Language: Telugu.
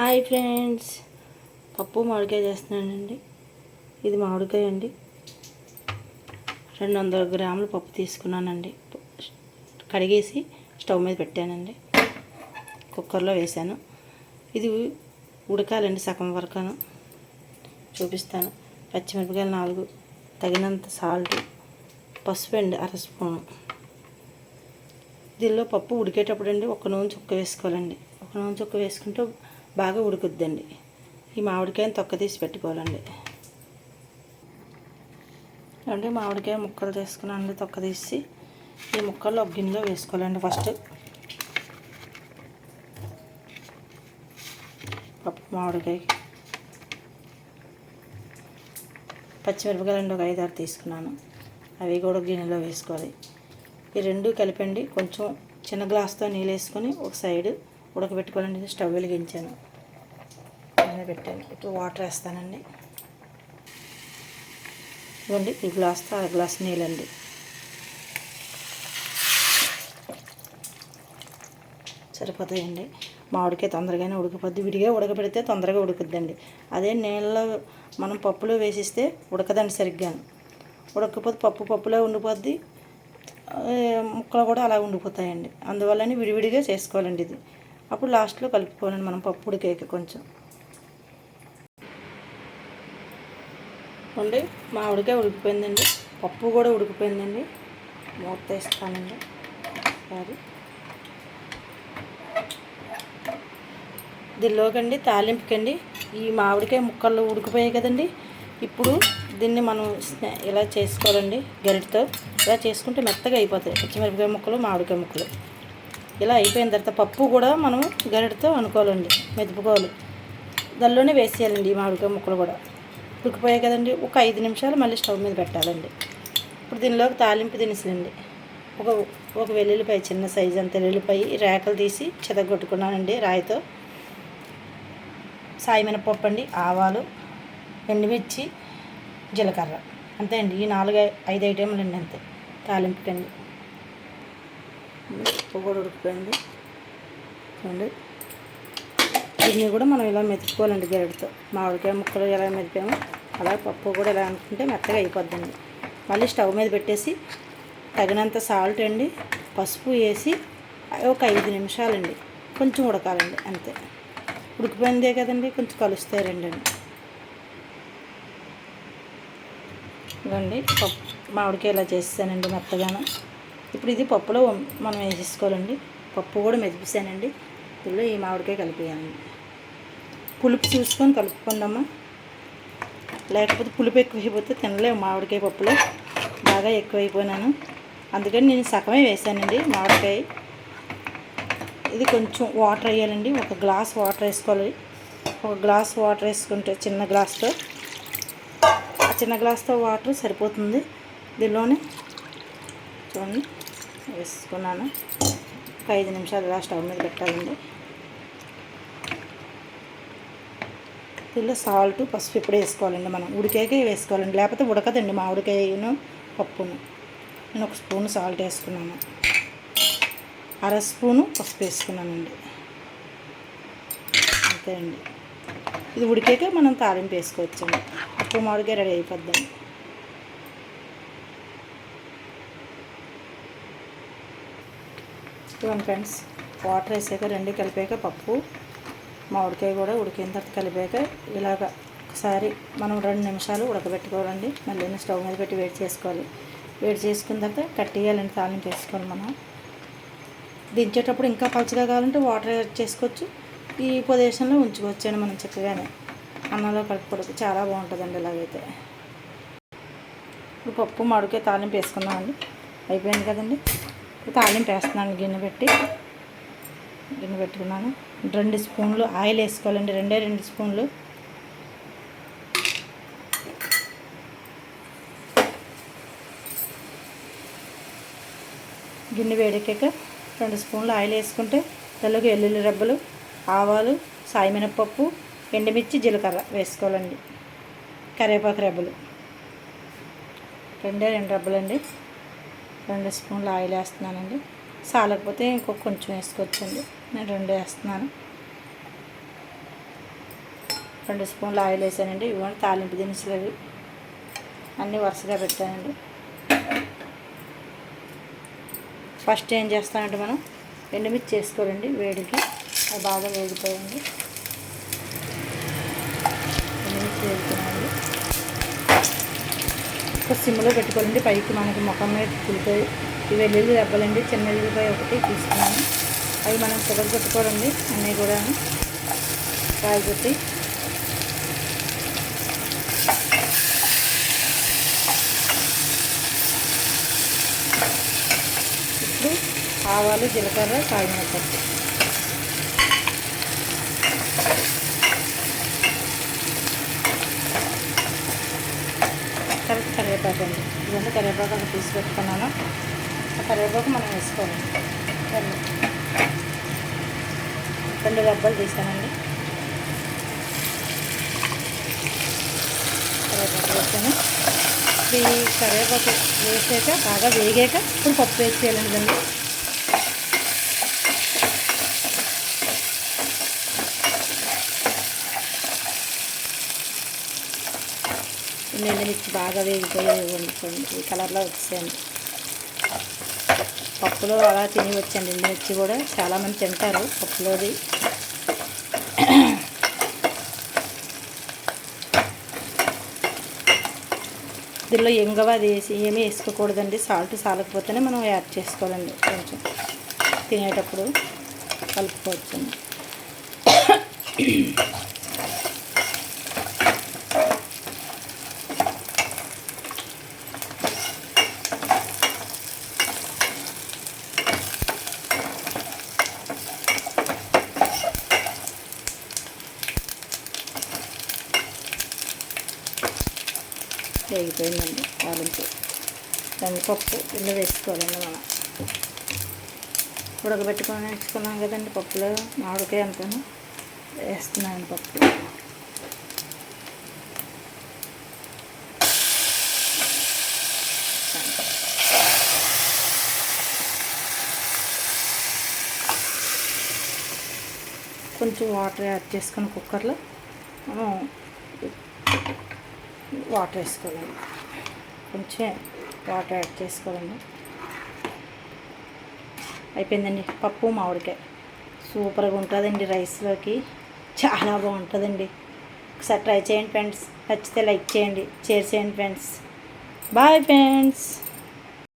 Hi friends. పప్పు మామిడికాయ చేస్తున్నానండి. ఇది మామిడికాయ అండి. రెండు వందల గ్రాముల పప్పు తీసుకున్నానండి. కడిగేసి స్టవ్ మీద పెట్టానండి. కుక్కర్లో వేసాను ఇది ఉడకాలండి సగం వరకును. చూపిస్తాను. పచ్చిమిరపకాయలు నాలుగు తగినంత సాల్ట్ పసుపు అండి అర స్పూను. దీనిలో పప్పు ఉడికేటప్పుడు అండి ఒక నూనె చుక్క వేసుకోవాలండి. ఒక నూనె చుక్క వేసుకుంటే బాగా ఉడుకుద్దండి. ఈ మామిడికాయని తొక్క తీసి పెట్టుకోవాలండి. అంటే మామిడికాయ ముక్కలు తీసుకున్నానండి తొక్క తీసి ఈ ముక్కలు ఒక గిన్నెలో వేసుకోవాలండి ఫస్ట్. పప్పు మామిడికాయ పచ్చిమిరపకాయలు రెండు ఒక ఐదు ఆరు తీసుకున్నాను. అవి కూడా గిన్నెలో వేసుకోవాలి. ఈ రెండు కలిపండి కొంచెం చిన్న గ్లాస్తో నీళ్ళు వేసుకొని ఒక సైడ్ ఉడకబెట్టుకోవాలండి. స్టవ్ వెలిగించాను. పైన పెట్టాను. ఇప్పుడు వాటర్ వేస్తానండి. ఇవ్వండి ఈ గ్లాస్తో అర గ్లాస్ నీళ్ళండి. సరిపోతాయండి. మామిడికాయ తొందరగానే ఉడకపోద్ది. విడిగా ఉడకబెడితే తొందరగా ఉడుకుద్దండి. అదే నీళ్ళలో మనం పప్పులో వేసిస్తే ఉడకదండి సరిగ్గా. ఉడకపోతే పప్పు పప్పులో ఉండిపోద్ది. ముక్కలు కూడా అలా ఉండిపోతాయండి. అందువల్లనే విడివిడిగా చేసుకోవాలండి ఇది. అప్పుడు లాస్ట్లో కలుపుకోనండి మనం పప్పు కేక్ కొంచెం. ఉండి మామిడికాయ ఉడికిపోయిందండి. పప్పు కూడా ఉడికిపోయిందండి. మూత వేస్తానండి. సారీ దీనిలోకండి తాలింపుకండి. ఈ మామిడికాయ ముక్కలు ఉడికిపోయాయి కదండి. ఇప్పుడు దీన్ని మనం ఇలా చేసుకోవాలండి గరిటతో. ఇలా చేసుకుంటే మెత్తగా అయిపోతాయి. పచ్చిమిరపకాయ ముక్కలు మామిడికాయ ముక్కలు. ఇలా అయిపోయిన తర్వాత పప్పు కూడా మనం గరిటతో అనుకోవాలండి మెదుపుకోవాలి. దానిలోనే వేసేయాలండి ఈ మామిడికాయ ముక్కలు కూడా. ఉడికిపోయాయి కదండి ఒక ఐదు నిమిషాలు మళ్ళీ స్టవ్ మీద పెట్టాలండి. ఇప్పుడు దీనిలోకి తాలింపు దినుసులండి. ఒక ఒక వెల్లుల్లిపాయ చిన్న సైజు అంత వెల్లుల్లిపాయ రేకలు తీసి చెదగొట్టుకున్నానండి రాయితో. సాయిమినపప్పు అండి ఆవాలు ఎండుమిర్చి జీలకర్ర. అంతే అండి ఈ నాలుగు ఐదు ఐటెంలు అండి అంతే తాలింపుకండి. పొగడు కూడా ఉడికిపోయింది చూడండి. దీన్ని కూడా మనం ఇలా మెతుక్కోవాలండి గరిటతో మామిడికాయ ముక్కలు ఎలా మెదిపామో అలా పప్పు కూడా ఎలా అనుకుంటే మెత్తగా అయిపోద్దండి. మళ్ళీ స్టవ్ మీద పెట్టేసి తగినంత సాల్ట్ అండి పసుపు వేసి ఒక ఐదు నిమిషాలండి కొంచెం ఉడకాలండి అంతే. ఉడికిపోయిందే కదండి కొంచెం కలుస్తాయి అండి ఇవ్వండి పప్పు మామిడికాయ ఇలా చేస్తానండి మెత్తగాను. ఇప్పుడు ఇది పప్పులో మనం వేసేసుకోవాలండి పప్పు కూడా మెదిపిసానండి. ఇందులో ఈ మామిడికాయ కలిపేయాలి. పులుపు చూసుకొని కలుపుకుందామా? లేకపోతే పులుపు ఎక్కువైపోతే తినలేము మామిడికాయ పప్పులో. బాగా ఎక్కువైపోయినాను. అందుకని నేను సగమే వేసానండి మామిడికాయ. ఇది కొంచెం వాటర్ వేయాలండి. ఒక గ్లాస్ వాటర్ వేసుకోవాలి. ఒక గ్లాస్ వాటర్ వేసుకుంటే చిన్న గ్లాస్తో. ఆ చిన్న గ్లాస్తో వాటర్ సరిపోతుంది. దీనిలోనే చూడండి. వేసుకున్నాను. ఒక ఐదు నిమిషాలు ఇలా స్టవ్ మీద పెట్టాలండి. దీనిలో సాల్ట్ పసుపు ఇప్పుడే వేసుకోవాలండి మనం? ఉడికాయకే వేసుకోవాలండి. లేకపోతే ఉడకదండి మామిడికాయను పప్పును. నేను ఒక స్పూన్ సాల్ట్ వేసుకున్నాను. అర స్పూను పసుపు వేసుకున్నానండి. అంతే అండి ఇది ఉడికాక మనం తాలింపు వేసుకోవచ్చండి. పప్పు మామిడికాయ రెడీ అయిపోద్దండి. చూడండి ఫ్రెండ్స్ వాటర్ వేసాక రెండు కలిపాక పప్పు మామిడికాయ కూడా ఉడికిన తర్వాత కలిపాక ఇలాగ ఒకసారి మనం రెండు నిమిషాలు ఉడకబెట్టుకోవాలండి. మళ్ళీ స్టవ్ మీద పెట్టి వేడి చేసుకోవాలి. వేడి చేసుకున్న తర్వాత కట్టేయాలండి తాలింపు వేసుకోవాలి మనం. దించేటప్పుడు ఇంకా పలుచగా కావాలంటే వాటర్ యాడ్ చేసుకోవచ్చు. ఈ పొజిషన్లో ఉంచుకోవచ్చండి మనం చక్కగానే. అన్నంలో కలుపుకోవడం చాలా బాగుంటుందండి ఇలాగైతే. ఇప్పుడు పప్పు మామిడికాయ తాలింపు వేసుకుందామండి. అయిపోయింది కదండి. తాలింపు వేస్తున్నాను గిన్నె పెట్టి. గిన్నె పెట్టుకున్నాను. రెండు స్పూన్లు ఆయిల్ వేసుకోవాలండి. రెండే రెండు స్పూన్లు. గిన్నె వేడెక్కాక రెండు స్పూన్లు ఆయిల్ వేసుకుంటే దానిలోకి వెల్లుల్లి రెబ్బలు ఆవాలు సాయిమినపప్పు ఎండుమిర్చి జీలకర్ర వేసుకోవాలండి. కరివేపాకు రెబ్బలు. రెండే రెండు రెబ్బలండి. రెండు స్పూన్లు ఆయిల్ వేస్తున్నానండి. సాలకపోతే ఇంకొక కొంచెం వేసుకోవచ్చండి. నేను రెండు వేస్తున్నాను. రెండు స్పూన్లు ఆయిల్ వేసానండి. ఇవ్వండి తాలింపు దినుసులు అవి. అన్నీ వరుసగా పెట్టానండి. ఫస్ట్ ఏం చేస్తామంటే మనం ఎండుమిర్చి చేసుకోవాలండి వేడికి. అది బాగా వేగిపోయండి ఎండుమిర్చి వేగుతున్నాయండి ఒక సిమ్లో పెట్టుకోవాలండి. పైకి మనకి ముఖం మీద పులిపోయి ఇవి వెల్లుల్లి దెబ్బలండి. చిన్న వెల్లుల్లిపాయ ఒకటి తీసుకున్నాను. అవి మనం పొగలు పెట్టుకోవాలండి అన్నీ కూడా కాయగొట్టి ఇప్పుడు ఆవాలు జీలకర్ర కాగిన పప్పు కరెక్ట్ కరివేపాకు అండి ఇవన్నీ కరివేపాకు ఒకటి తీసి పెట్టుకున్నాను. ఆ కరివేపాకు మనం వేసుకోవాలి. రెండు. రెండు రబ్బలు తీసానండి. కరివేపాకు వేసాను. ఈ కరివేపాకు వేసాక బాగా వేగాక ఇప్పుడు పప్పు వేసేయాలండి ఎండుమిర్చి బాగా వేగిపోయాయి వండుకోండి ఈ కలర్లో వచ్చాను. పప్పులో అలా తిని వచ్చాను. ఎండుమిర్చి కూడా చాలామంది తింటారు పప్పులోది. దీనిలో ఎంగవ అది వేసి ఏమీ వేసుకోకూడదండి. సాల్ట్ సాలకపోతేనే మనం యాడ్ చేసుకోవాలండి. కొంచెం తినేటప్పుడు కలుపుకోవచ్చు. వేగిపోయిందండి తాలింపు. పప్పు ఇల్లు వేసుకోవాలండి మనం. ఉడకబెట్టుకొని వేసుకున్నాం కదండి పప్పులో మామిడికాయ అంతాను. వేస్తున్నాను పప్పు. కొంచెం వాటర్ యాడ్ చేసుకుని కుక్కర్లో మనం వాటర్ వేసుకోవాలండి కొంచెం వాటర్ యాడ్ చేసుకోవాలండి అయిపోయిందండి పప్పు మామిడికాయ. సూపర్గా ఉంటుందండి రైస్లోకి. చాలా బాగుంటుందండి. ఒకసారి ట్రై చేయండి ఫ్రెండ్స్. నచ్చితే లైక్ చేయండి షేర్ చేయండి ఫ్రెండ్స్. Bye friends.